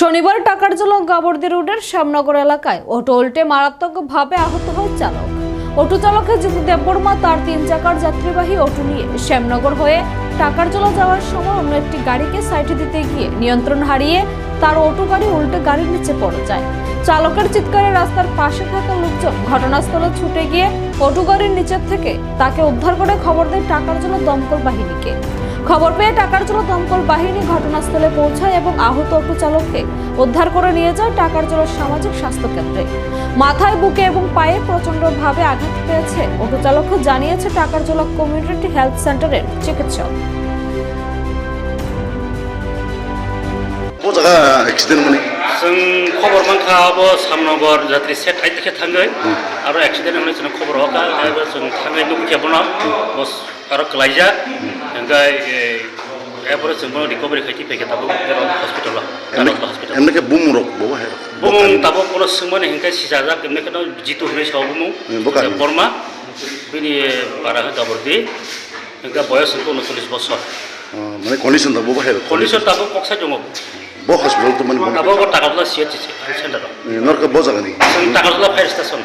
শনিবার টাকার জন্য গাবর্দি রোডের শ্যামনগর এলাকায় অটো উল্টে মারাত্মকভাবে আহত হয় চালক। অটো চালকের জ্যোতি দেববর্মা, তার তিন চাকার যাত্রীবাহী অটো নিয়ে শ্যামনগর হয়ে টাকার জল যাওয়ার সময় অন্য একটি গাড়িকে সাইটে দিতে গিয়ে নিয়ন্ত্রণ হারিয়ে তার অটো গাড়ি উল্টে গাড়ির নিচে পড়ে যায়। চালকের চিৎকারে রাস্তার পাশে থাকা লোকজন ঘটনাস্থলে ছুটে গিয়ে অটো গাড়ির নিচের থেকে তাকে উদ্ধার করে খবর দেয় টাকার জন্য দমকল বাহিনীকে। খবর পেয়ে টাকার জন্য দমকল বাহিনী ঘটনাস্থলে পৌঁছায় এবং আহত অটো চালককে উদ্ধার করে নিয়ে যায় টাকার জন্য সামাজিক স্বাস্থ্য কেন্দ্রে মাথায়, বুকে এবং পায়ে প্রচন্ডভাবে আঘাত পেয়েছে। অটো চালককে জানিয়েছে টাকার জলক কমিউনিটি হেলথ সেন্টারের চিকিৎসক। जों खबर मांखा अब साम नम्बर जात्रि सेट आइतखे आरो एक्सिडेन्ट होनाय जों खबर हका जों थांनाय लुखियाबोन आरो क्लाइजा ओमफ्राय এরপরে সুন্দর রিকভারি খাইতে পেকে তাবো হসপিটাল এমনকে বুম রক বউ হে বুম তাবো কোন সুমনে হিংকা সিসাজা কেমনে কেন জিতু হই সবমু বর্মা বিনি বারা হদাবর দি হিংকা বয়স 39 বছর। মানে कन्डिसन त बो भयो कन्डिसन त अब कक्षा जङ बो हस्पिटल त मैले अब टाका बला सेट छ सेन्टर नरक बो जगा नि टाका बला फायर स्टेशन